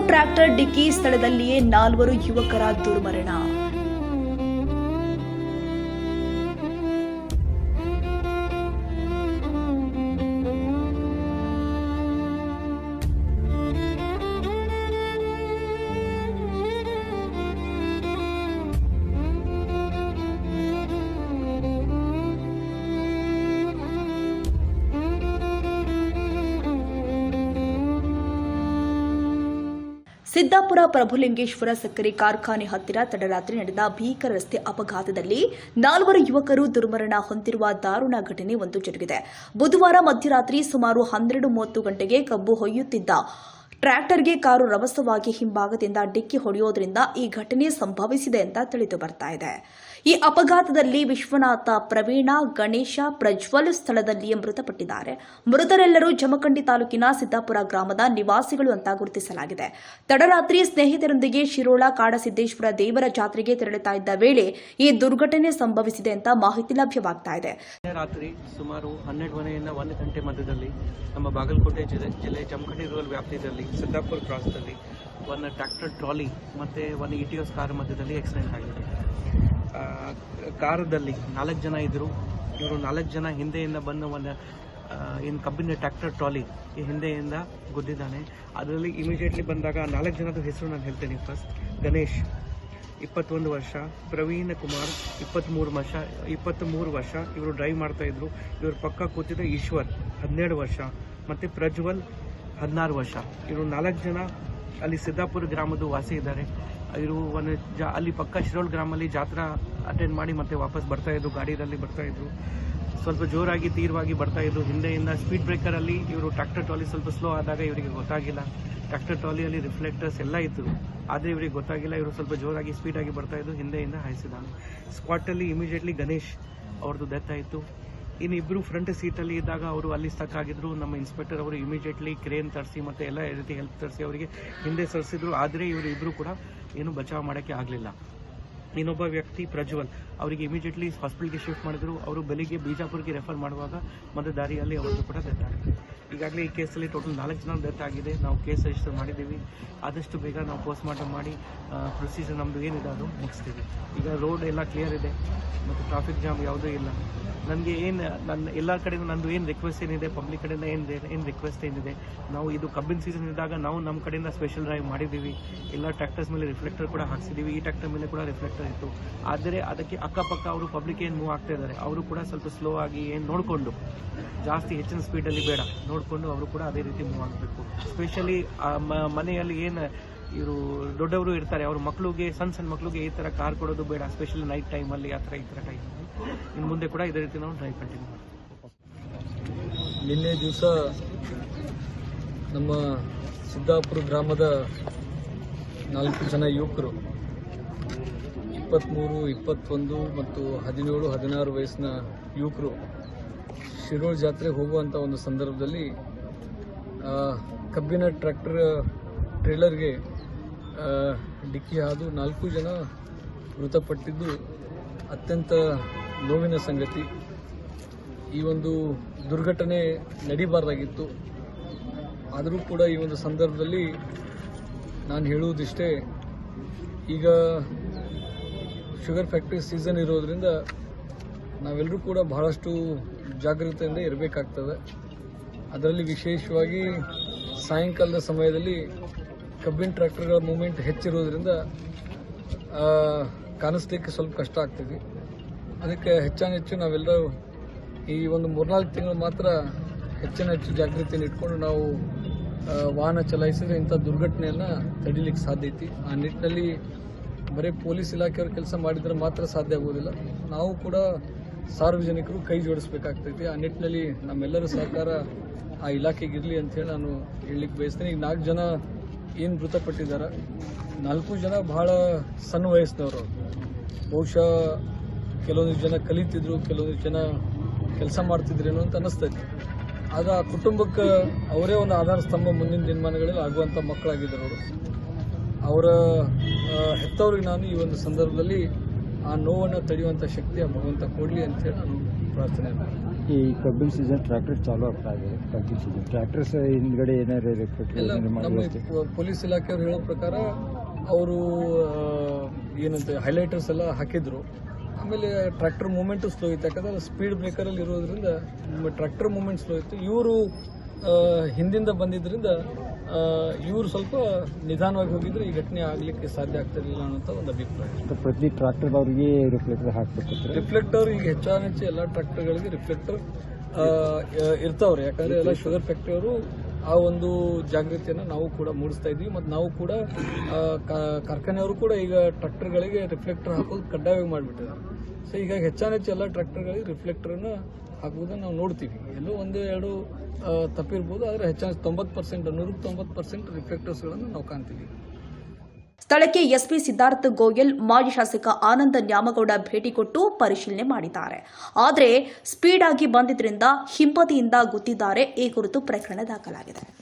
Tractor ಡಿಕ್ಕಿ ಸ್ಥಳದಲ್ಲಿಯೇ ನಾಲ್ವರು ಯುವಕರ ದುರ್ಮರಣ. ಸಿದ್ದಾಪುರ ಪ್ರಭುಲಿಂಗೇಶ್ವರ ಸಕ್ಕರೆ ಕಾರ್ಖಾನೆ ಹತ್ತಿರ ತಡರಾತ್ರಿ ನಡೆದ ಭೀಕರ ರಸ್ತೆ ಅಪಘಾತದಲ್ಲಿ ನಾಲ್ವರು ಯುವಕರು ದುರ್ಮರಣ ಹೊಂದಿರುವ ದಾರುಣ ಘಟನೆ ಒಂದು ಜರುಗಿದೆ. ಬುಧವಾರ ಮಧ್ಯರಾತ್ರಿ ಸುಮಾರು ಹನ್ನೆರಡು ಮೂವತ್ತು ಗಂಟೆಗೆ ಕಬ್ಬು ಹೊಯ್ಯುತ್ತಿದ್ದ ಟ್ರ್ಯಾಕ್ಟರ್ಗೆ ಕಾರು ರಭಸವಾಗಿ ಹಿಂಭಾಗದಿಂದ ಡಿಕ್ಕಿ ಹೊಡೆಯೋದ್ರಿಂದ ಈ ಘಟನೆ ಸಂಭವಿಸಿದೆ ಅಂತ ತಿಳಿದು ಬರ್ತಾ ಇದೆ. ಈ ಅಪಘಾತದಲ್ಲಿ ವಿಶ್ವನಾಥ ಪ್ರವೀಣ, ಗಣೇಶ ಪ್ರಜ್ವಲ್ ಸ್ಥಳದಲ್ಲಿಯೇ ಮೃತಪಟ್ಟಿದ್ದಾರೆ. ಮೃತರೆಲ್ಲರೂ ಜಮಖಂಡಿ ತಾಲೂಕಿನ ಸಿದ್ದಾಪುರ ಗ್ರಾಮದ ನಿವಾಸಿಗಳು ಅಂತ ಗುರುತಿಸಲಾಗಿದೆ. ತಡರಾತ್ರಿ ಸ್ನೇಹಿತರೊಂದಿಗೆ ಶಿರೋಳ, ಕಾಡಸಿದ್ದೇಶ್ವರ ದೇವರ ಜಾತ್ರೆಗೆ ತೆರಳುತ್ತಾ ಇದ್ದ ವೇಳೆ ಈ ದುರ್ಘಟನೆ ಸಂಭವಿಸಿದೆ ಅಂತ ಮಾಹಿತಿ ಲಭ್ಯವಾಗ್ತಾ ಇದೆ. ರಾತ್ರಿ ಸುಮಾರು ಹನ್ನೆರಡು ಮನೆಯಿಂದ ಒಂದು ಗಂಟೆ ಮಧ್ಯದಲ್ಲಿ ನಮ್ಮ ಬಾಗಲಕೋಟೆ ಜಿಲ್ಲೆ ಜಮಖಂಡಿ ರೂರಲ್ ವ್ಯಾಪ್ತಿಯಲ್ಲಿ ಸಿದ್ದಾಪುರ ಕ್ರಾಸ್ದಲ್ಲಿ ಒಂದು ಟ್ರ್ಯಾಕ್ಟರ್ ಟ್ರಾಲಿ ಮತ್ತು ಒಂದು ಇ ಟಿ ಎಸ್ ಕಾರ್ ಮಧ್ಯದಲ್ಲಿ ಆಕ್ಸಿಡೆಂಟ್ ಆಗಿದೆ. ಕಾರದಲ್ಲಿ ನಾಲ್ಕು ಜನ ಇದ್ದರು. ಇವರು ನಾಲ್ಕು ಜನ ಹಿಂದೆಯಿಂದ ಬಂದು ಒಂದು ಏನು ಕಬ್ಬಿನ ಟ್ರ್ಯಾಕ್ಟರ್ ಟ್ರಾಲಿ ಈ ಹಿಂದೆಯಿಂದ ಗುದ್ದಿದ್ದಾನೆ. ಅದರಲ್ಲಿ ಇಮಿಡಿಯೇಟ್ಲಿ ಬಂದಾಗ ನಾಲ್ಕು ಜನದ ಹೆಸರು ನಾನು ಹೇಳ್ತೇನೆ ಫಸ್ಟ್ ಗಣೇಶ್ ಇಪ್ಪತ್ತೊಂದು ವರ್ಷ. ಪ್ರವೀಣ್ ಕುಮಾರ್ ಇಪ್ಪತ್ತ್ಮೂರು ವರ್ಷ ಇಪ್ಪತ್ತ್ಮೂರು ವರ್ಷ ಇವರು ಡ್ರೈವ್ ಮಾಡ್ತಾ ಇವರು ಇವ್ರ ಪಕ್ಕ ಕೂತಿದ್ದ ಈಶ್ವರ್ ಹನ್ನೆರಡು ವರ್ಷ. ಮತ್ತು ಪ್ರಜ್ವಲ್ ಹದಿನಾರು ವರ್ಷ. ಇವರು ನಾಲ್ಕು ಜನ ಅಲ್ಲಿ ಸಿದ್ದಾಪುರ ಗ್ರಾಮದ ವಾಸಿ ಇದ್ದಾರೆ. ಇವರು ಒಂದು ಜಾ, ಅಲ್ಲಿ ಪಕ್ಕ ಶಿರೋಳ್ ಗ್ರಾಮಲ್ಲಿ ಜಾತ್ರಾ ಅಟೆಂಡ್ ಮಾಡಿ ಮತ್ತೆ ವಾಪಸ್ ಬರ್ತಾ ಇದ್ರು, ಗಾಡಿಯಲ್ಲಿ ಬರ್ತಾ ಇದ್ರು. ಸ್ವಲ್ಪ ಜೋರಾಗಿ, ತೀವ್ರವಾಗಿ ಬರ್ತಾ ಇದ್ರು. ಹಿಂದೆಯಿಂದ ಸ್ಪೀಡ್ ಬ್ರೇಕರಲ್ಲಿ ಇವರು ಟ್ರ್ಯಾಕ್ಟರ್ ಟ್ರಾಲಿ ಸ್ವಲ್ಪ ಸ್ಲೋ ಆದಾಗ ಇವರಿಗೆ ಗೊತ್ತಾಗಿಲ್ಲ. ಟ್ರ್ಯಾಕ್ಟರ್ ಟ್ರಾಲಿಯಲ್ಲಿ ರಿಫ್ಲೆಕ್ಟರ್ಸ್ ಎಲ್ಲ ಇತ್ತು. ಆದರೆ ಇವರಿಗೆ ಗೊತ್ತಾಗಿಲ್ಲ. ಇವರು ಸ್ವಲ್ಪ ಜೋರಾಗಿ ಸ್ಪೀಡಾಗಿ ಬರ್ತಾ ಇದ್ದು ಹಿಂದೆಯಿಂದ ಹಾಯಿಸಿದಾನೆ. ಸ್ಪಾಟಲ್ಲಿ ಇಮಿಡಿಯೇಟ್ಲಿ ಗಣೇಶ್ ಅವ್ರದ್ದು ಡೆತ್ ಆಯಿತು. ಇನ್ನು ಇಬ್ಬರು ಫ್ರಂಟ್ ಸೀಟಲ್ಲಿ ಇದ್ದಾಗ ಅವರು ಅಲ್ಲಿ ಸ್ಟಕ್ ಆಗಿದ್ರು. ನಮ್ಮ ಇನ್ಸ್ಪೆಕ್ಟರ್ ಅವರು ಇಮಿಡಿಯೇಟ್ಲಿ ಕ್ರೇನ್ ತರಿಸಿ ಮತ್ತೆ ಎಲ್ಲ ರೀತಿ ಹೆಲ್ಪ್ ತರಿಸಿ ಅವರಿಗೆ ಹಿಂದೆ ಸರಿಸಿದ್ರು. ಆದರೆ ಇವರು ಇಬ್ಬರು ಕೂಡ ಏನು ಬಚಾವ್ ಮಾಡೋಕ್ಕೆ ಆಗಲಿಲ್ಲ. ಇನ್ನೊಬ್ಬ ವ್ಯಕ್ತಿ ಪ್ರಜ್ವಲ್, ಅವರಿಗೆ ಇಮಿಡಿಯೇಟ್ಲಿ ಹಾಸ್ಪಿಟಲ್ಗೆ ಶಿಫ್ಟ್ ಮಾಡಿದ್ರು. ಅವರು ಬೆಳಿಗ್ಗೆ ಬಿಜಾಪುರ್ಗೆ ರೆಫರ್ ಮಾಡುವಾಗ ಮತ್ತು ದಾರಿಯಲ್ಲಿ ಅವರಿಗೂ ಕೂಡ ಡೆತ್ ಆಗಿದೆ. ಈಗಾಗಲೇ ಈ ಕೇಸಲ್ಲಿ ಟೋಟಲ್ ನಾಲ್ಕು ಜನ ಡೆತ್ ಆಗಿದೆ. ನಾವು ಕೇಸ್ ರಿಜಿಸ್ಟರ್ ಮಾಡಿದ್ದೀವಿ. ಆದಷ್ಟು ಬೇಗ ನಾವು ಪೋಸ್ಟ್ ಮಾರ್ಟಮ್ ಮಾಡಿ ಪ್ರೊಸೀಜರ್ ನಮ್ಮದು ಏನಿದೆ ಅದು ಮುಗಿಸ್ತೀವಿ. ಈಗ ರೋಡ್ ಎಲ್ಲ ಕ್ಲಿಯರ್ ಇದೆ. ಮತ್ತು ಟ್ರಾಫಿಕ್ ಜಾಮ್ ಯಾವುದೂ ಇಲ್ಲ. ನನಗೆ ಏನು, ನನ್ನ ಎಲ್ಲ ಕಡೆಯಿಂದ ನಂದು ಏನು ರಿಕ್ವೆಸ್ಟ್ ಏನಿದೆ ಪಬ್ಲಿಕ್ ಕಡೆಯಿಂದ ಏನು ಏನು ರಿಕ್ವೆಸ್ಟ್ ಏನಿದೆ, ನಾವು ಇದು ಕಬ್ಬಿನ ಸೀಸನ್ ಇದ್ದಾಗ ನಾವು ನಮ್ಮ ಕಡೆಯಿಂದ ಸ್ಪೆಷಲ್ ಡ್ರೈವ್ ಮಾಡಿದ್ದೀವಿ. ಎಲ್ಲ ಟ್ರ್ಯಾಕ್ಟರ್ಸ್ ಮೇಲೆ ರಿಫ್ಲೆಕ್ಟರ್ ಕೂಡ ಹಾಕ್ಸಿದ್ದೀವಿ. ಈ ಟ್ರ್ಯಾಕ್ಟರ್ ಮೇಲೆ ಕೂಡ ರಿಫ್ಲೆಕ್ಟರ್ ಇತ್ತು. ಆದರೆ ಅದಕ್ಕೆ ಅಕ್ಕಪಕ್ಕ ಅವರು ಪಬ್ಲಿಕ್ ಏನು ಮೂವ್ ಆಗ್ತಾ ಇದ್ದಾರೆ, ಅವರು ಕೂಡ ಸ್ವಲ್ಪ ಸ್ಲೋ ಆಗಿ ಏನು ನೋಡಿಕೊಂಡು, ಜಾಸ್ತಿ ಹೆಚ್ಚಿನ ಸ್ಪೀಡಲ್ಲಿ ಬೇಡ, ನೋಡಿಕೊಂಡು ಅವರು ಕೂಡ ಅದೇ ರೀತಿ ಮೂವ್ ಆಗಬೇಕು. ಸ್ಪೆಷಲಿ ಮನೆಯಲ್ಲಿ ಏನು ಇವರು ದೊಡ್ಡವರು ಇರ್ತಾರೆ, ಅವ್ರ ಮಕ್ಕಳಿಗೆ ಸಣ್ಣ ಸಣ್ಣ ಮಕ್ಕಳಿಗೆ ಈ ಥರ ಕಾರ್ ಕೊಡೋದು ಬೇಡ ಸ್ಪೆಷಲಿ ನೈಟ್ ಟೈಮಲ್ಲಿ ಆ ಥರ ಈ ಥರ ಟೈಮಲ್ಲಿ ಇನ್ನು ಮುಂದೆ ಕೂಡ ಇದೇ ರೀತಿ ನಾವು ಡ್ರೈವ್ ಕಂಟಿನ್ಯೂ ಮಾಡ್ತೀವಿ. ನಿನ್ನೆ ದಿವಸ ನಮ್ಮ ಸಿದ್ದಾಪುರ ಗ್ರಾಮದ ನಾಲ್ಕು ಜನ ಯುವಕರು ಇಪ್ಪತ್ತ್ಮೂರು ಇಪ್ಪತ್ತೊಂದು ಮತ್ತು ಹದಿನೇಳು, ಹದಿನಾರು ವಯಸ್ಸಿನ ಯುವಕರು ಶಿರೋಳ್ ಜಾತ್ರೆ ಹೋಗುವಂಥ ಒಂದು ಸಂದರ್ಭದಲ್ಲಿ ಕಬ್ಬಿನ ಟ್ರ್ಯಾಕ್ಟರ್, ಟ್ರೇಲರ್ಗೆ ಡಿಕ್ಕಿ ಹಾದು ನಾಲ್ಕು ಜನ ಮೃತಪಟ್ಟಿದ್ದು ಅತ್ಯಂತ ನೋವಿನ ಸಂಗತಿ. ಈ ಒಂದು ದುರ್ಘಟನೆ ನಡಿಬಾರ್ದಾಗಿತ್ತು. ಆದರೂ ಕೂಡ ಈ ಒಂದು ಸಂದರ್ಭದಲ್ಲಿ ನಾನು ಹೇಳುವುದಿಷ್ಟೇ, ಈಗ ಶುಗರ್ ಫ್ಯಾಕ್ಟ್ರಿ ಸೀಸನ್ ಇರೋದರಿಂದ ನಾವೆಲ್ಲರೂ ಕೂಡ ಬಹಳಷ್ಟು ಜಾಗೃತೆಯಿಂದ ಇರಬೇಕಾಗ್ತದೆ. ಅದರಲ್ಲಿ ವಿಶೇಷವಾಗಿ ಸಾಯಂಕಾಲದ ಸಮಯದಲ್ಲಿ ಕಬ್ಬಿನ ಟ್ರ್ಯಾಕ್ಟರ್ಗಳ ಮೂಮೆಂಟ್ ಹೆಚ್ಚಿರೋದ್ರಿಂದ ಕಾಣಿಸ್ಲಿಕ್ಕೆ ಸ್ವಲ್ಪ ಕಷ್ಟ ಆಗ್ತದೆ. ಅದಕ್ಕೆ ಹೆಚ್ಚಾನೆಚ್ಚು ನಾವೆಲ್ಲರೂ ಈ ಒಂದು ಮೂರ್ನಾಲ್ಕು ತಿಂಗಳು ಮಾತ್ರ ಹೆಚ್ಚಿನ ಹೆಚ್ಚು ಜಾಗೃತಿಯನ್ನು ಇಟ್ಕೊಂಡು ನಾವು ವಾಹನ ಚಲಾಯಿಸಿದ್ರೆ ಇಂಥ ದುರ್ಘಟನೆಯನ್ನು ತಡಿಲಿಕ್ಕೆ ಸಾಧ್ಯ ಐತಿ. ಆ ನಿಟ್ಟಿನಲ್ಲಿ ಬರೀ ಪೊಲೀಸ್ ಇಲಾಖೆಯವರು ಕೆಲಸ ಮಾಡಿದರೆ ಮಾತ್ರ ಸಾಧ್ಯ ಆಗೋದಿಲ್ಲ. ನಾವು ಕೂಡ ಸಾರ್ವಜನಿಕರು ಕೈ ಜೋಡಿಸ್ಬೇಕಾಗ್ತೈತಿ. ಆ ನಿಟ್ಟಿನಲ್ಲಿ ನಮ್ಮೆಲ್ಲರ ಸಹಕಾರ ಆ ಇಲಾಖೆಗಿರಲಿ ಅಂತ ಹೇಳಿ ನಾನು ಹೇಳಲಿಕ್ಕೆ ಬಯಸ್ತೇನೆ. ಈಗ ನಾಲ್ಕು ಜನ ಏನು ಮೃತಪಟ್ಟಿದ್ದಾರೆ? ನಾಲ್ಕು ಜನ ಬಹಳ ಸಣ್ಣ ವಯಸ್ಸಿನವರು. ಬಹುಶಃ ಕೆಲವೊಂದು ಜನ ಕಲಿತಿದ್ರು ಕೆಲವೊಂದು ಜನ ಕೆಲಸ ಮಾಡ್ತಿದ್ರೇನೋ ಅಂತ ಅನ್ನಿಸ್ತೈತಿ. ಆಗ ಆ ಕುಟುಂಬಕ್ಕೆ ಅವರೇ ಒಂದು ಆಧಾರ ಸ್ತಂಭ ಮುಂದಿನ ದಿನಮಾನಗಳಲ್ಲಿ ಆಗುವಂಥ ಮಕ್ಕಳಾಗಿದ್ದರು ಅವರು. ಅವರ ಹೆತ್ತವ್ರಿಗೆ ನಾನು ಈ ಒಂದು ಸಂದರ್ಭದಲ್ಲಿ ಆ ನೋವನ್ನು ತಡೆಯುವಂಥ ಶಕ್ತಿ ಆ ಭಗವಂತ ಕೊಡಲಿ ಅಂತೇಳಿ ನಾನು ಪ್ರಾರ್ಥನೆ ಈ ಕಬ್ಬಿನ ಸೀಸನ್ ಟ್ರ್ಯಾಕ್ಟರ್ ಚಾಲೂ ಆಗ್ತಾ ಇದೆ ಕಬ್ಬಿನ ಸೀಸನ್ ಟ್ರ್ಯಾಕ್ಟರ್ಸ್ ಹಿಂದ್ಗಡೆ ಏನಾದ್ರು ಪೊಲೀಸ್ ಇಲಾಖೆಯವರು ಹೇಳೋ ಪ್ರಕಾರ ಅವರು ಏನಂತ ಹೈಲೈಟರ್ಸ್ ಎಲ್ಲ ಹಾಕಿದ್ರು. ಆಮೇಲೆ ಟ್ರ್ಯಾಕ್ಟರ್ ಮೂಮೆಂಟು ಸ್ಲೋ ಇತ್ತು. ಯಾಕಂದ್ರೆ ಸ್ಪೀಡ್ ಬ್ರೇಕರಲ್ಲಿ ಇರೋದ್ರಿಂದ ಟ್ರ್ಯಾಕ್ಟರ್ ಮೂಮೆಂಟ್ ಸ್ಲೋ ಇತ್ತು. ಇವರು ಹಿಂದಿಂದ ಬಂದಿದ್ದರಿಂದ ಇವರು ಸ್ವಲ್ಪ ನಿಧಾನವಾಗಿ ಹೋಗಿದ್ರೆ ಈ ಘಟನೆ ಆಗಲಿಕ್ಕೆ ಸಾಧ್ಯ ಆಗ್ತಿರಲಿಲ್ಲ ಅನ್ನೋಂಥ ಒಂದು ಅಭಿಪ್ರಾಯ. ಪ್ರತಿ ಟ್ರ್ಯಾಕ್ಟರ್ದವ್ರಿಗೆ ರಿಫ್ಲೆಕ್ಟರ್ ಹಾಕ್ಬೇಕು ರಿಫ್ಲೆಕ್ಟರ್ ಈಗ ಹೆಚ್ಚಾನ ಹೆಚ್ಚು ಎಲ್ಲ ಟ್ರಾಕ್ಟರ್ಗಳಿಗೆ ರಿಫ್ಲೆಕ್ಟರ್ ಇರ್ತಾವ್ರೆ. ಯಾಕಂದ್ರೆ ಎಲ್ಲ ಶುಗರ್ ಫ್ಯಾಕ್ಟ್ರಿ ಅವರು ಆ ಒಂದು ಜಾಗೃತಿಯನ್ನು ನಾವು ಕೂಡ ಮೂಡಿಸ್ತಾ ಇದ್ವಿ. ಮತ್ತು ನಾವು ಕೂಡ ಕಾರ್ಖಾನೆಯವರು ಕೂಡ ಈಗ ಟ್ರ್ಯಾಕ್ಟರ್ಗಳಿಗೆ ರಿಫ್ಲೆಕ್ಟರ್ ಹಾಕೋದು ಕಡ್ಡಾಯವಾಗಿ ಮಾಡಿಬಿಟ್ಟಿದ್ದಾರೆ ಸೊ ಈಗ ಹೆಚ್ಚಾನ ಹೆಚ್ಚು ಎಲ್ಲ ಟ್ರ್ಯಾಕ್ಟರ್ಗಳಿಗೆ ರಿಫ್ಲೆಕ್ಟರನ್ನು ಹಾಕುವುದನ್ನು ನಾವು ನೋಡ್ತೀವಿ. ಎಲ್ಲೋ ಒಂದು ಎರಡು ತಪ್ಪಿರ್ಬೋದು, ಆದರೆ ಹೆಚ್ಚಾಗಿ ತೊಂಬತ್ತು ಪರ್ಸೆಂಟ್ ನೂರಕ್ಕೆ ತೊಂಬತ್ತು ಪರ್ಸೆಂಟ್ ರಿಫ್ಲೆಕ್ಟರ್ಸ್ಗಳನ್ನು ನಾವು ಕಾಣ್ತೀವಿ. ಸ್ಥಳಕ್ಕೆ ಎಸ್ಪಿ ಸಿದ್ಧಾರ್ಥ ಗೋಯಲ್, ಮಾಜಿ ಶಾಸಕ ಆನಂದ ನ್ಯಾಮಗೌಡ ಭೇಟಿ ಕೊಟ್ಟು ಪರಿಶೀಲನೆ ಮಾಡಿದ್ದಾರೆ. ಆದರೆ, ಸ್ಪೀಡ್ ಆಗಿ ಬಂದಿದ್ದರಿಂದ ಹಿಂಬದಿಯಿಂದ ಗುತ್ತಿದ್ದಾರೆ, ಈ ಕುರಿತು ಪ್ರಕರಣ ದಾಖಲಾಗಿದೆ.